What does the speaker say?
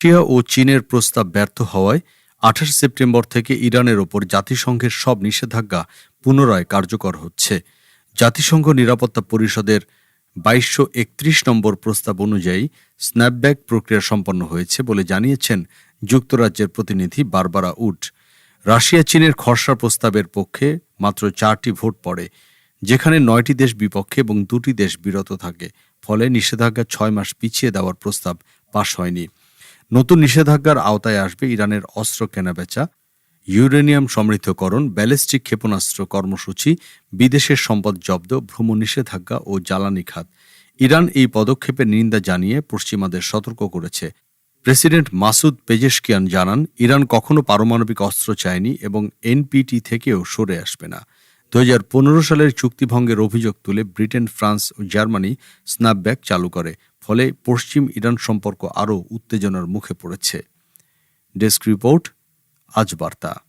Russia ও চীনের প্রস্তাব ব্যর্থ হওয়ায় আঠাশ সেপ্টেম্বর থেকে ইরানের ওপর জাতিসংঘের সব নিষেধাজ্ঞা পুনরায় কার্যকর হচ্ছে। জাতিসংঘ নিরাপত্তা পরিষদের বাইশশো একত্রিশ নম্বর প্রস্তাব অনুযায়ী স্ন্যাপব্যাক প্রক্রিয়া সম্পন্ন হয়েছে বলে জানিয়েছেন যুক্তরাজ্যের প্রতিনিধি বারবারা উড। রাশিয়া চীনের খসড়া প্রস্তাবের পক্ষে মাত্র চারটি ভোট পড়ে, যেখানে নয়টি দেশ বিপক্ষে এবং দুটি দেশ বিরত থাকে। ফলে নিষেধাজ্ঞা ছয় মাস পিছিয়ে দেওয়ার প্রস্তাব পাশ হয়নি। নতুন নিষেধাজ্ঞার আওতায় আসবে ইরানের অস্ত্র কেনাবেচা ইউরেনিয়াম সমৃদ্ধকরণ, ব্যালিস্টিক ক্ষেপণাস্ত্র কর্মসূচি, বিদেশের সম্পদ জব্দ, ভ্রমণ নিষেধাজ্ঞা ও জ্বালানি খাত। ইরান এই পদক্ষেপের নিন্দা জানিয়ে পশ্চিমাদের সতর্ক করেছে। প্রেসিডেন্ট মাসুদ পেজেশকিয়ান জানান, ইরান কখনো পারমাণবিক অস্ত্র চায়নি এবং এনপিটি থেকেও সরে আসবে না। দু হাজার পনেরো সালের চুক্তিভঙ্গের অভিযোগ তুলে ব্রিটেন, ফ্রান্স ও জার্মানি স্ন্যাপব্যাক চালু করে। ফলে পশ্চিম ইরান সম্পর্ক আরও উত্তেজনার মুখে পড়েছে। ডেস্ক রিপোর্ট আজ বার্তা।